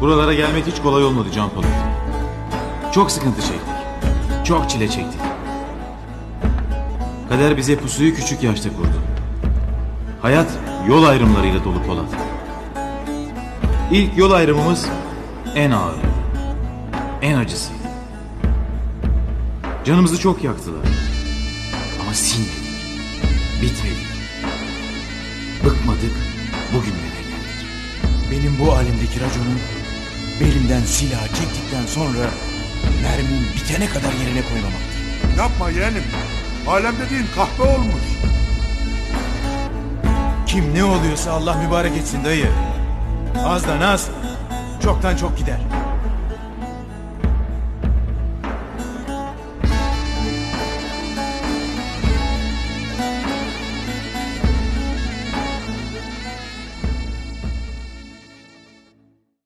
Buralara gelmek hiç kolay olmadı Can Polat. Çok sıkıntı çektik. Çok çile çektik. Kader bize pusuyu küçük yaşta kurdu. Hayat yol ayrımlarıyla dolu Polat. İlk yol ayrımımız en ağır, en acısıydı. Canımızı çok yaktılar. Ama sinmedik, bitmedik. Bıkmadık, bugünlere geldik. Benim bu alemdeki raconum belimden silah çektikten sonra mermim bitene kadar yerine koymamaktır. Yapma yeğenim. Alem dediğin kahpe olmuş. Kim ne oluyorsa Allah mübarek etsin dayı. Azdan az, çoktan çok gider.